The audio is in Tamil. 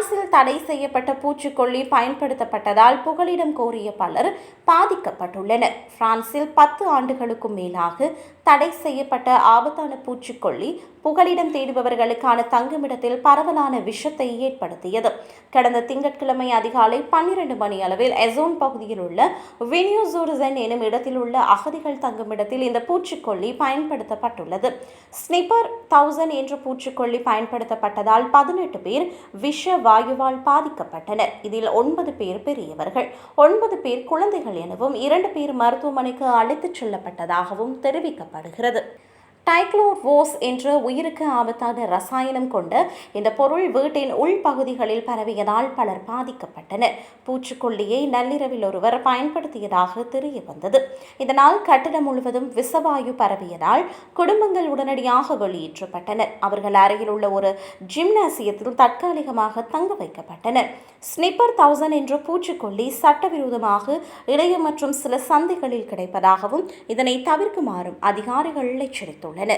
பிரான்சில் தடை செய்யப்பட்ட பூச்சிக்கொல்லி பயன்படுத்தப்பட்டதால் புகலிடம் கோரிய பலர் பாதிக்கப்பட்டுள்ளனர். பிரான்சில் பத்து ஆண்டுகளுக்கும் மேலாக தடை செய்யப்பட்ட ஆபத்தான பூச்சிக்கொல்லி புகலிடம் தேடுபவர்களுக்கான தங்குமிடத்தில் பரவலான விஷத்தை ஏற்படுத்தியது. கடந்த திங்கட்கிழமை அதிகாலை பன்னிரண்டு மணி அளவில் எசோன் பகுதியில் உள்ள வினியோசோரிசன் எனும் இடத்தில் உள்ள அகதிகள் தங்குமிடத்தில் இந்த பூச்சிக்கொல்லி பயன்படுத்தப்பட்டுள்ளது. ஸ்னிப்பர் தௌசண்ட் என்ற பூச்சிக்கொல்லி பயன்படுத்தப்பட்டதால் பதினெட்டு பேர் விஷ வாயுவால் பாதிக்கப்பட்டனர். இதில் ஒன்பது பேர் பெரியவர்கள் ஒன்பது பேர் குழந்தைகள் எனவும் இரண்டு பேர் மருத்துவமனைக்கு அழைத்துச் செல்லப்பட்டதாகவும் தெரிவிக்கப்படுகிறது. டைக்ளோவோஸ் என்ற உயிருக்கு ஆபத்தான ரசாயனம் கொண்ட இந்த பொருள் வீட்டின் உள்பகுதிகளில் பரவியதால் பலர் பாதிக்கப்பட்டனர். பூச்சிக்கொல்லியை நள்ளிரவில் ஒருவர் பயன்படுத்தியதாக தெரிய வந்தது இதனால் கட்டிடம் முழுவதும் விசவாயு பரவியதால் குடும்பங்கள் உடனடியாக வெளியேற்றப்பட்டனர். அவர்கள் அருகில் உள்ள ஒரு ஜிம்னாசியத்தில் தற்காலிகமாக தங்க வைக்கப்பட்டனர். ஸ்னிப்பர் தௌசண்ட் என்ற பூச்சிக்கொல்லி சட்டவிரோதமாக இணையம் மற்றும் சில சந்தைகளில் கிடைப்பதாகவும் இதனை தவிர்க்குமாறும் அதிகாரிகள் எச்சரித்துள்ளனர். മകന്